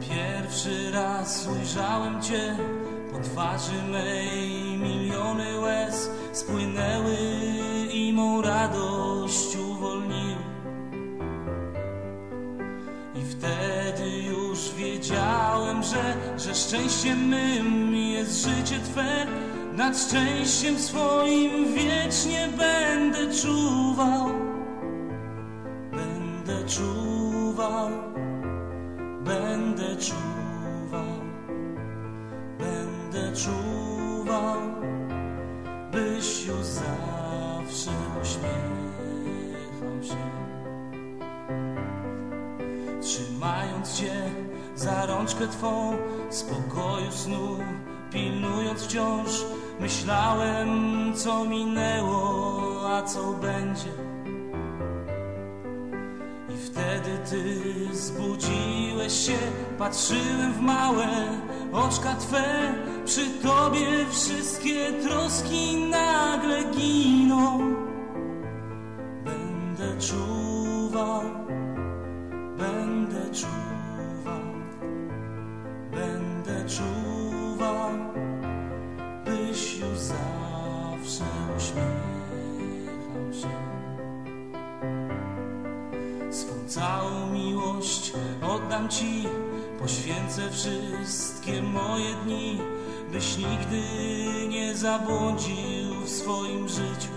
pierwszy raz ujrzałem Cię Po twarzy mej miliony łez Spłynęły i mą radość uwolniły. I wtedy już wiedziałem, że, że szczęściem mym jest życie Twe. Nad szczęściem swoim wiecznie będę czuwał. Będę czuwał Będę czuwał, będę czuwał, byś już zawsze uśmiechał się. Trzymając Cię za rączkę Twą, spokoju snu, pilnując wciąż, myślałem, co minęło, a co będzie. I wtedy Ty zbudziłeś się, patrzyłem w małe oczka Twe, przy Tobie wszystkie troski nagle giną. Będę czuwał, będę czuwał, miłość oddam Ci, poświęcę wszystkie moje dni, byś nigdy nie zabłądził w swoim życiu.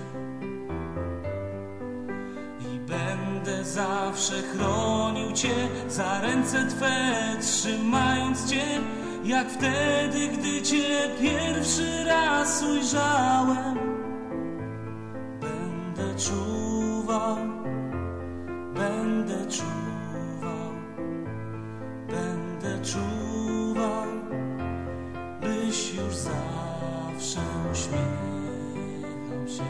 I będę zawsze chronił Cię za ręce Twe, trzymając Cię, jak wtedy, gdy Cię pierwszy raz ujrzałem. Będę czuwał Będę czuwał, czuwał, byś już zawsze uśmiechał się.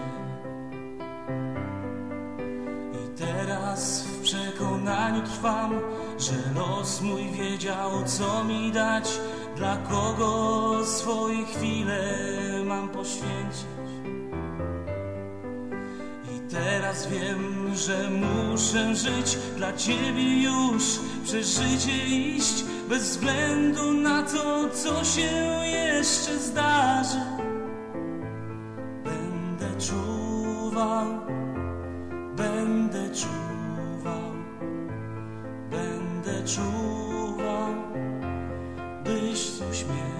I teraz w przekonaniu trwam, że los mój wiedział, co mi dać, dla kogo swoje chwile mam poświęcić. I teraz wiem, że muszę żyć dla Ciebie już, przez życie iść, bez względu na to, co się jeszcze zdarzy. Będę czuwał, będę czuwał, będę czuwał, byś z uśmiechem.